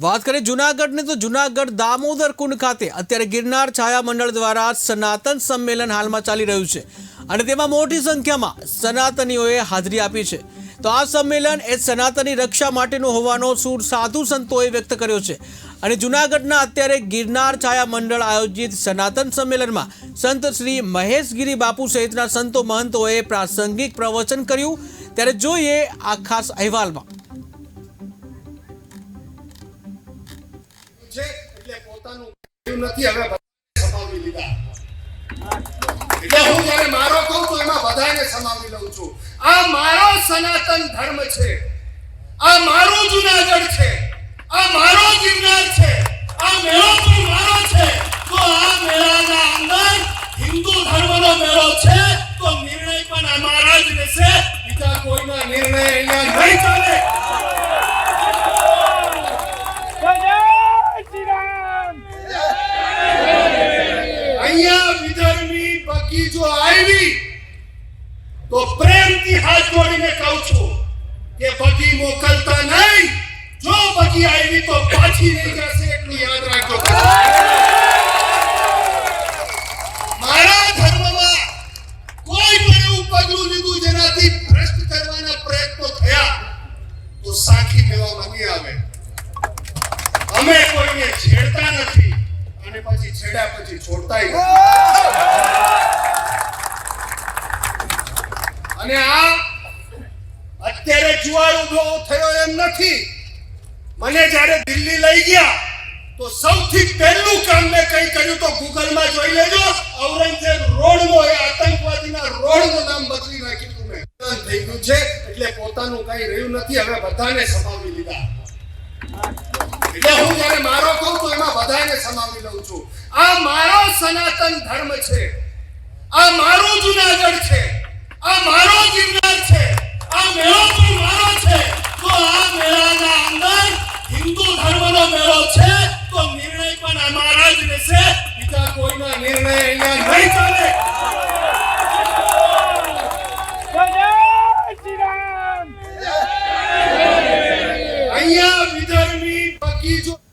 વાત કરીએ જુનાગઢને, તો જુનાગઢ દામોદર કુંડ ખાતે અત્યારે ગિરનાર છાયા મંડળ દ્વારા સનાતન સંમેલન હાલમાં ચાલી રહ્યું છે. અને તેમાં મોટી સંખ્યામાં સનાતનીઓએ હાજરી આપી છે. તો આ સંમેલન એ સનાતની રક્ષા માટેનું હોવાનો સૂર સાધુ સંતોએ વ્યક્ત કર્યો છે. અને જુનાગઢના અત્યારે ગિરનાર છાયા મંડળ આયોજિત સનાતન સંમેલનમાં સંત શ્રી મહેશગીરી બાપુ સહિતના સંતો મહંતોએ પ્રાસંગિક પ્રવચન કર્યું. ત્યારે જોઈએ આ ખાસ અહેવાલમાં. છે, એટલે પોતાનું નથી, હવે સમાવી લીધા. એટલે હું જ્યારે મારો કહું તો એમાં બધાને સમાવી લઉં છું. આ મારો સનાતન ધર્મ છે. આ મારું જુનાગઢ છે. આ મારો ગિરનાર છે. આ મેળો પણ મારો છે. તો આ મેળાના અંદર હિન્દુ ધર્મનો મેળો છે. તો નિર્ણય પણ અમારા જ રહેશે બીજા કોઈના નિર્ણય અહીંયા નહીં ચાલે જય શ્રી રામ અહીંયા વિધર્મી જો આવી, તો પ્રેમથી હાથ જોડીને કહું છું કે બગી મોકલતા નહીં. જો બગી આવી, તો પાછી નહીં જશે એટલું યાદ રાખજો. મારા ધર્મમાં કોઈ પણ એવું પગલું લીધું જેનાથી ભ્રષ્ટ કરવાના પ્રયત્નો થયા, તો સાખી લેવામાં નહીં આવે. અમે કોઈને છેડતા નથી અને પછી છેડ્યા પછી છોડતાય અને આ અત્યારે જુવાળ ઊભો થયો એમ નથી. મને જ્યારે દિલ્હી લઈ ગયા, તો સૌથી પહેલું કામ મેં કઈ કર્યું તો ગૂગલમાં જોઈ લેજો. ઔરંગઝેબ રોડનો, એ આતંકવાદીના રોડનું નામ બદલી નાખ્યું મેં. થઈ ગયું છે, એટલે પોતાનું કઈ રહ્યું નથી. હવે બધાને સમાવી લીધા. એટલે હું જ્યારે મારો કહું તો એમાં બધાને સમાવી લઉં છું. આ મારો સનાતન ધર્મ છે. આ મારું જુનાગઢ